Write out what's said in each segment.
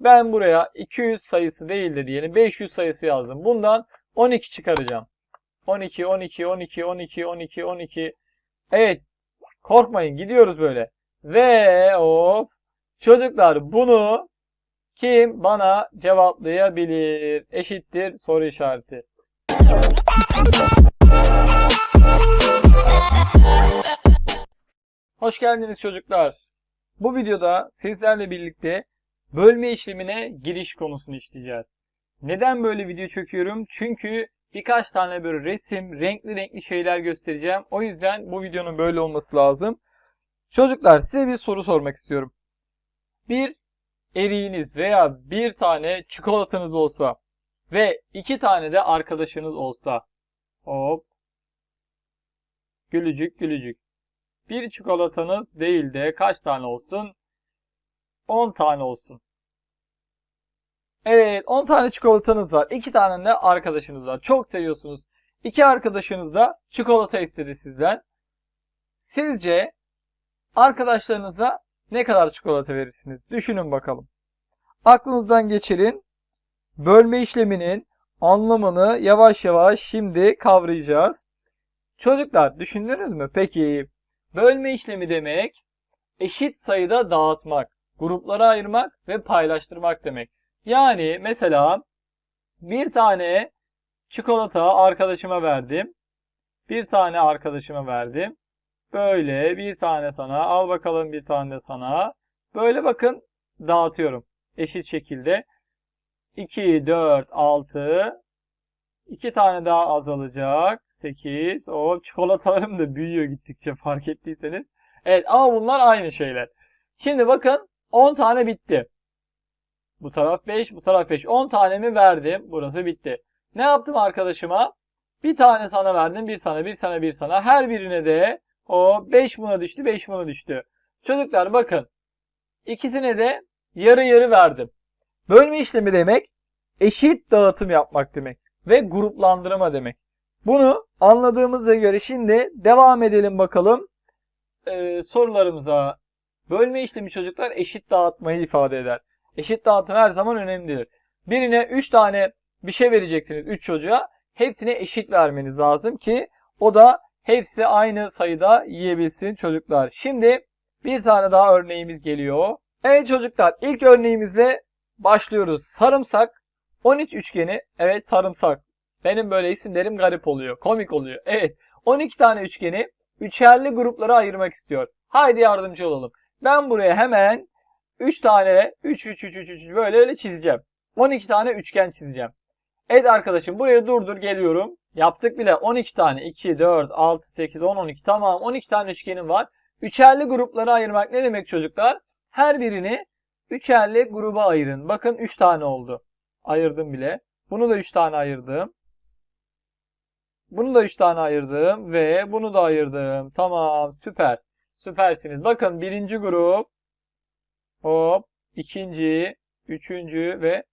Ben buraya 200 sayısı değil de diyelim 500 sayısı yazdım. Bundan 12 çıkaracağım. 12, 12, 12, 12, 12, 12. Evet. Korkmayın gidiyoruz böyle. Ve hop. Çocuklar bunu kim bana cevaplayabilir? Eşittir soru işareti. Hoş geldiniz çocuklar. Bu videoda sizlerle birlikte bölme işlemine giriş konusunu işleyeceğiz. Neden böyle video çekiyorum? Çünkü birkaç tane böyle resim, renkli renkli şeyler göstereceğim. O yüzden bu videonun böyle olması lazım. Çocuklar size bir soru sormak istiyorum. Bir eriğiniz veya bir tane çikolatanız olsa ve iki tane de arkadaşınız olsa hop gülücük gülücük bir çikolatanız değil de kaç tane olsun? 10 tane olsun. Evet 10 tane çikolatanız var. 2 tane de arkadaşınız var. Çok seviyorsunuz. 2 arkadaşınız da çikolata istedi sizden. Sizce arkadaşlarınıza ne kadar çikolata verirsiniz? Düşünün bakalım. Aklınızdan geçirin. Bölme işleminin anlamını yavaş yavaş şimdi kavrayacağız. Çocuklar düşündünüz mü? Peki bölme işlemi demek eşit sayıda dağıtmak, gruplara ayırmak ve paylaştırmak demek. Yani mesela bir tane çikolata arkadaşıma verdim. Bir tane arkadaşıma verdim. Böyle bir tane sana, al bakalım bir tane sana. Böyle bakın dağıtıyorum eşit şekilde. 2, 4, 6, 2 tane daha azalacak. 8. O çikolatalarım da büyüyor gittikçe fark ettiyseniz. Evet ama bunlar aynı şeyler. Şimdi bakın 10 tane bitti. Bu taraf 5, bu taraf 5. 10 tanemi verdim. Burası bitti. Ne yaptım arkadaşıma? Bir tane sana verdim, bir sana, bir sana, bir sana. Her birine de o 5 buna düştü, 5 buna düştü. Çocuklar bakın. İkisine de yarı yarı verdim. Bölme işlemi demek eşit dağıtım yapmak demek ve gruplandırma demek. Bunu anladığımıza göre şimdi devam edelim bakalım ee, sorularımıza. Bölme işlemi çocuklar eşit dağıtmayı ifade eder. Eşit dağıtım her zaman önemlidir. Birine 3 tane bir şey vereceksiniz 3 çocuğa. Hepsine eşit vermeniz lazım ki o da hepsi aynı sayıda yiyebilsin çocuklar. Şimdi bir tane daha örneğimiz geliyor. Evet çocuklar ilk örneğimizle başlıyoruz. Sarımsak 13 üçgeni. Evet sarımsak. Benim böyle isimlerim garip oluyor. Komik oluyor. Evet. 12 tane üçgeni üçerli gruplara ayırmak istiyor. Haydi yardımcı olalım. Ben buraya hemen 3 tane 3 3 3 3 3 böyle öyle çizeceğim. 12 tane üçgen çizeceğim. Evet arkadaşım buraya durdur geliyorum. Yaptık bile 12 tane 2 4 6 8 10 12 tamam 12 tane üçgenim var. Üçerli gruplara ayırmak ne demek çocuklar? Her birini üçerli gruba ayırın. Bakın 3 tane oldu. Ayırdım bile. Bunu da 3 tane ayırdım. Bunu da 3 tane ayırdım ve bunu da ayırdım. Tamam süper. Süpersiniz. Bakın birinci grup. Hop. ikinci, üçüncü ve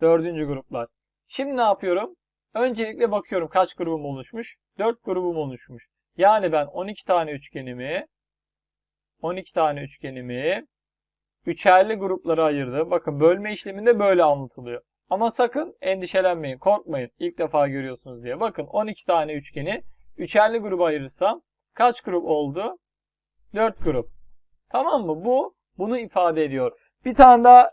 dördüncü gruplar. Şimdi ne yapıyorum? Öncelikle bakıyorum kaç grubum oluşmuş. 4 grubum oluşmuş. Yani ben 12 tane üçgenimi 12 tane üçgenimi üçerli gruplara ayırdım. Bakın bölme işleminde böyle anlatılıyor. Ama sakın endişelenmeyin, korkmayın. İlk defa görüyorsunuz diye. Bakın 12 tane üçgeni üçerli gruba ayırırsam kaç grup oldu? 4 grup. Tamam mı? Bu bunu ifade ediyor. Bir tane daha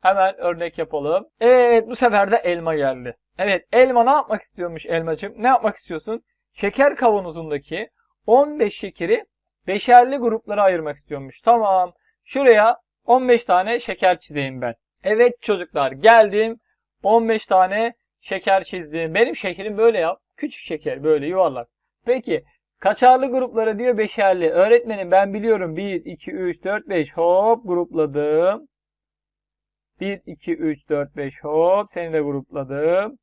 hemen örnek yapalım. Evet bu sefer de elma geldi. Evet elma ne yapmak istiyormuş elmacığım? Ne yapmak istiyorsun? Şeker kavanozundaki 15 şekeri beşerli gruplara ayırmak istiyormuş. Tamam. Şuraya 15 tane şeker çizeyim ben. Evet çocuklar geldim. 15 tane şeker çizdim. Benim şekerim böyle ya. Küçük şeker böyle yuvarlak. Peki kaçarlı gruplara diyor beşerli. Öğretmenim ben biliyorum. 1, 2, 3, 4, 5 hop grupladım. 1, 2, 3, 4, 5 hop. Seni de grupladım.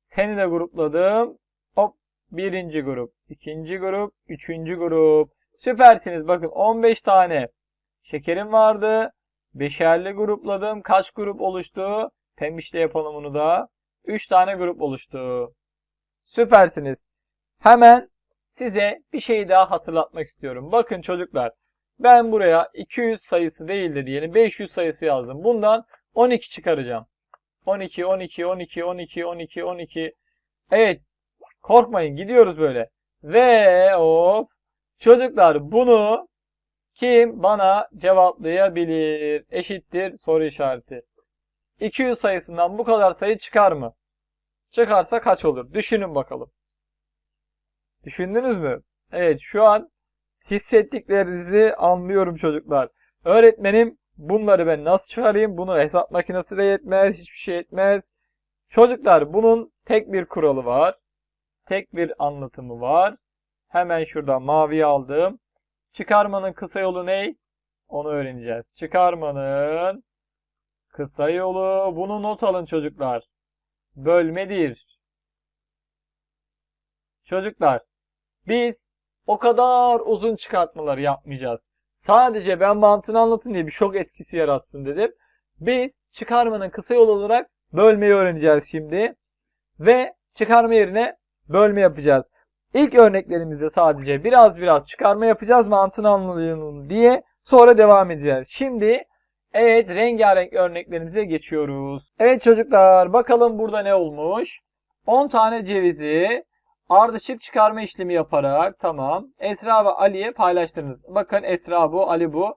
Seni de grupladım. Hop. Birinci grup. ikinci grup. Üçüncü grup. Süpersiniz. Bakın 15 tane şekerim vardı. Beşerli grupladım. Kaç grup oluştu? Pembişte yapalım bunu da. 3 tane grup oluştu. Süpersiniz. Hemen size bir şey daha hatırlatmak istiyorum. Bakın çocuklar. Ben buraya 200 sayısı değil de diyelim 500 sayısı yazdım. Bundan 12 çıkaracağım. 12, 12, 12, 12, 12, 12. Evet. Korkmayın. Gidiyoruz böyle. Ve hop. Çocuklar bunu kim bana cevaplayabilir? Eşittir soru işareti. 200 sayısından bu kadar sayı çıkar mı? Çıkarsa kaç olur? Düşünün bakalım. Düşündünüz mü? Evet şu an hissettiklerinizi anlıyorum çocuklar. Öğretmenim bunları ben nasıl çıkarayım? Bunu hesap makinesi de yetmez. Hiçbir şey yetmez. Çocuklar bunun tek bir kuralı var. Tek bir anlatımı var. Hemen şuradan mavi aldım. Çıkarmanın kısa yolu ne? Onu öğreneceğiz. Çıkarmanın kısa yolu. Bunu not alın çocuklar. Bölmedir. Çocuklar biz o kadar uzun çıkartmaları yapmayacağız. Sadece ben mantığını anlatın diye bir şok etkisi yaratsın dedim. Biz çıkarmanın kısa yolu olarak bölmeyi öğreneceğiz şimdi. Ve çıkarma yerine bölme yapacağız. İlk örneklerimizde sadece biraz biraz çıkarma yapacağız mantığını anlayın diye. Sonra devam edeceğiz. Şimdi evet rengarenk örneklerimize geçiyoruz. Evet çocuklar bakalım burada ne olmuş. 10 tane cevizi ardışık çıkarma işlemi yaparak tamam Esra ve Ali'ye paylaştınız. Bakın Esra bu Ali bu.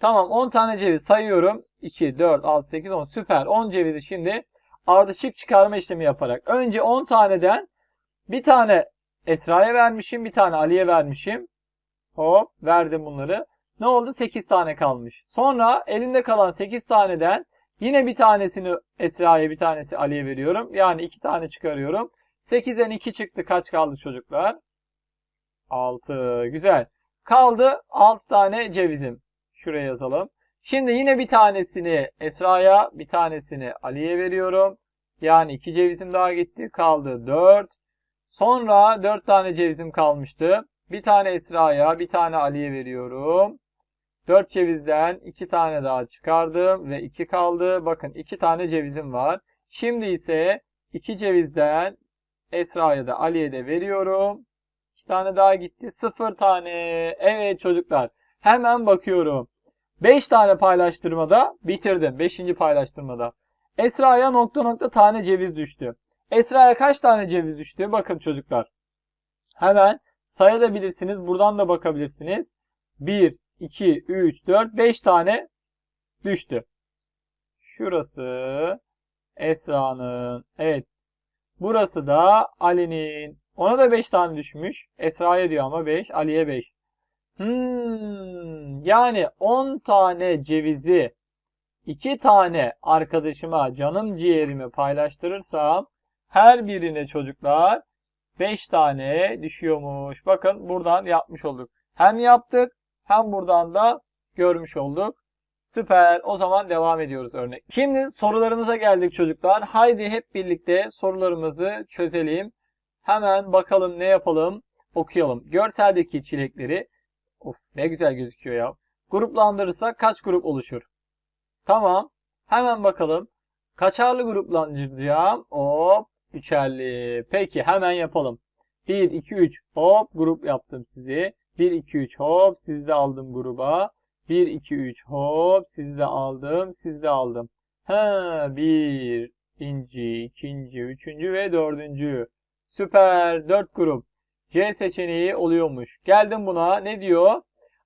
Tamam 10 tane ceviz sayıyorum. 2, 4, 6, 8, 10 süper. 10 cevizi şimdi ardışık çıkarma işlemi yaparak. Önce 10 taneden bir tane Esra'ya vermişim. Bir tane Ali'ye vermişim. Hop verdim bunları. Ne oldu? 8 tane kalmış. Sonra elimde kalan 8 taneden yine bir tanesini Esra'ya bir tanesi Ali'ye veriyorum. Yani 2 tane çıkarıyorum. 8'den 2 çıktı. Kaç kaldı çocuklar? 6. Güzel. Kaldı 6 tane cevizim. Şuraya yazalım. Şimdi yine bir tanesini Esra'ya, bir tanesini Ali'ye veriyorum. Yani 2 cevizim daha gitti. Kaldı 4. Sonra 4 tane cevizim kalmıştı. Bir tane Esra'ya, bir tane Ali'ye veriyorum. 4 cevizden 2 tane daha çıkardım ve 2 kaldı. Bakın 2 tane cevizim var. Şimdi ise 2 cevizden Esra'ya da Ali'ye de veriyorum. 2 tane daha gitti. 0 tane. Evet çocuklar. Hemen bakıyorum. 5 tane paylaştırmada bitirdim. 5. paylaştırmada. Esra'ya nokta nokta tane ceviz düştü. Esra'ya kaç tane ceviz düştü? Bakın çocuklar. Hemen sayabilirsiniz. Buradan da bakabilirsiniz. 1, 2, 3, 4, 5 tane düştü. Şurası Esra'nın. Evet. Burası da Ali'nin. Ona da 5 tane düşmüş. Esra'ya diyor ama 5. Ali'ye 5. Hmm, yani 10 tane cevizi 2 tane arkadaşıma canım ciğerimi paylaştırırsam her birine çocuklar 5 tane düşüyormuş. Bakın buradan yapmış olduk. Hem yaptık hem buradan da görmüş olduk. Süper. O zaman devam ediyoruz örnek. Şimdi sorularımıza geldik çocuklar. Haydi hep birlikte sorularımızı çözelim. Hemen bakalım ne yapalım. Okuyalım. Görseldeki çilekleri Of ne güzel gözüküyor ya. Gruplandırırsak kaç grup oluşur? Tamam. Hemen bakalım. Kaçarlı gruplandıracağım? Hop. Üçerli. Peki hemen yapalım. 1, 2, 3. Hop grup yaptım sizi. 1, 2, 3. Hop sizi de aldım gruba. 1, 2, 3. Hop sizi de aldım. Sizi de aldım. Ha, bir, ikinci, ikinci, üçüncü ve dördüncü. Süper. Dört grup. C seçeneği oluyormuş. Geldim buna. Ne diyor?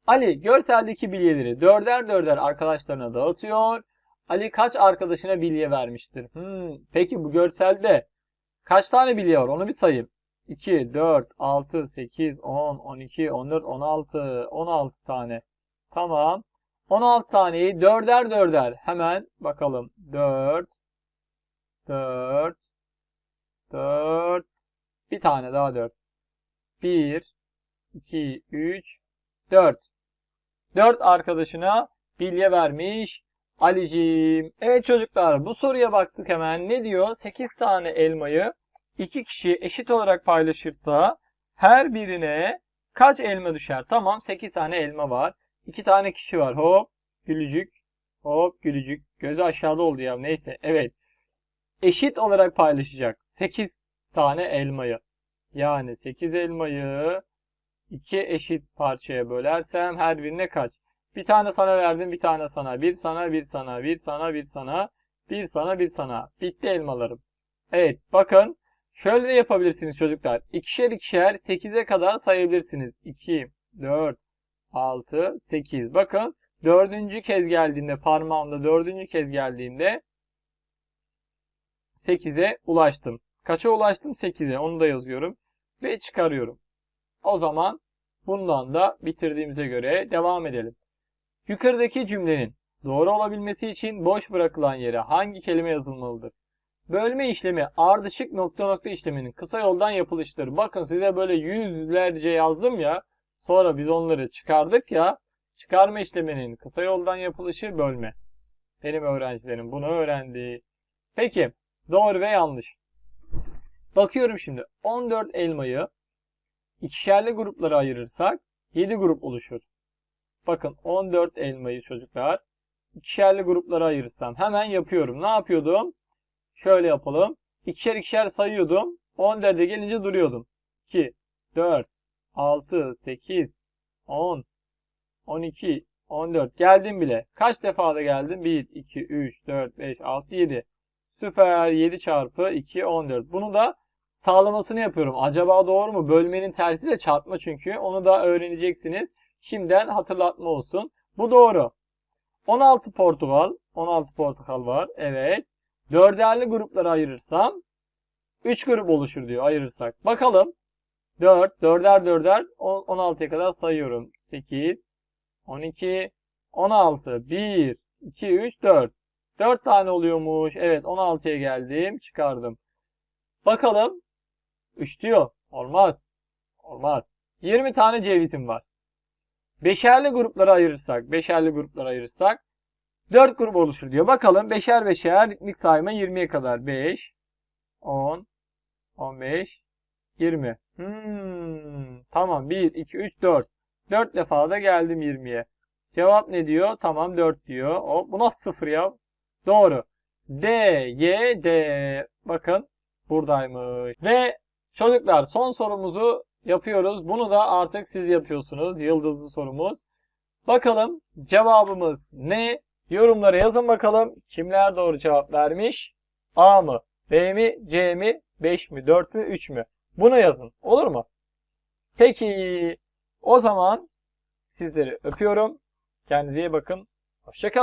Ali görseldeki bilyeleri dörder dörder arkadaşlarına dağıtıyor. Ali kaç arkadaşına bilye vermiştir? Hmm, peki bu görselde kaç tane bilye var? Onu bir sayayım. 2, 4, 6, 8, 10, 12, 14, 16, 16 tane. Tamam. 16 taneyi dörder dörder. Hemen bakalım. 4, 4, 4, bir tane daha 4. 1, 2, 3, 4. 4 arkadaşına bilye vermiş Alicim. Evet çocuklar bu soruya baktık hemen. Ne diyor? 8 tane elmayı 2 kişi eşit olarak paylaşırsa her birine kaç elma düşer? Tamam 8 tane elma var. 2 tane kişi var. Hop gülücük. Hop gülücük. Gözü aşağıda oldu ya. Neyse evet. Eşit olarak paylaşacak. 8 tane elmayı. Yani 8 elmayı 2 eşit parçaya bölersem her birine kaç? Bir tane sana verdim, bir tane sana. Bir sana, bir sana, bir sana, bir sana. Bir sana bir sana. Bitti elmalarım. Evet bakın. Şöyle yapabilirsiniz çocuklar. İkişer ikişer 8'e kadar sayabilirsiniz. 2, 4, 6, 8. Bakın dördüncü kez geldiğimde parmağımda dördüncü kez geldiğimde 8'e ulaştım. Kaça ulaştım? 8'e. Onu da yazıyorum. Ve çıkarıyorum. O zaman bundan da bitirdiğimize göre devam edelim. Yukarıdaki cümlenin doğru olabilmesi için boş bırakılan yere hangi kelime yazılmalıdır? Bölme işlemi ardışık nokta nokta işleminin kısa yoldan yapılıştır. Bakın size böyle yüzlerce yazdım ya. Sonra biz onları çıkardık ya. Çıkarma işleminin kısa yoldan yapılışı bölme. Benim öğrencilerim bunu öğrendi. Peki doğru ve yanlış. Bakıyorum şimdi 14 elmayı ikişerli gruplara ayırırsak 7 grup oluşur. Bakın 14 elmayı çocuklar ikişerli gruplara ayırırsam hemen yapıyorum. Ne yapıyordum? Şöyle yapalım. İkişer ikişer sayıyordum. 14'e gelince duruyordum. 2, 4, 6, 8, 10, 12, 14. Geldim bile. Kaç defa da geldim? 1, 2, 3, 4, 5, 6, 7. Süper. 7 çarpı 2, 14. Bunu da sağlamasını yapıyorum. Acaba doğru mu? Bölmenin tersi de çarpma çünkü. Onu da öğreneceksiniz. Şimdiden hatırlatma olsun. Bu doğru. 16 portakal. 16 portakal var. Evet. Dörderli gruplara ayırırsam 3 grup oluşur diyor ayırırsak. Bakalım. 4, dörder dörder 16'ya kadar sayıyorum. 8, 12, 16, 1, 2, 3, 4. 4 tane oluyormuş. Evet 16'ya geldim. Çıkardım. Bakalım. 3 diyor. Olmaz. Olmaz. 20 tane C vitamini var. Beşerli gruplara ayırırsak, beşerli gruplara ayırırsak 4 grup oluşur diyor. Bakalım beşer beşer ritmik sayma 20'ye kadar. 5, 10, 15, 20. Hmm, tamam 1, 2, 3, 4. 4 defa da geldim 20'ye. Cevap ne diyor? Tamam 4 diyor. O, bu nasıl sıfır ya? Doğru. D, Y, D. Bakın buradaymış. Ve çocuklar son sorumuzu yapıyoruz. Bunu da artık siz yapıyorsunuz. Yıldızlı sorumuz. Bakalım cevabımız ne? Yorumlara yazın bakalım. Kimler doğru cevap vermiş? A mı? B mi? C mi? 5 mi? 4 mü? 3 mü? Bunu yazın. Olur mu? Peki. O zaman sizleri öpüyorum. Kendinize iyi bakın. Hoşçakalın.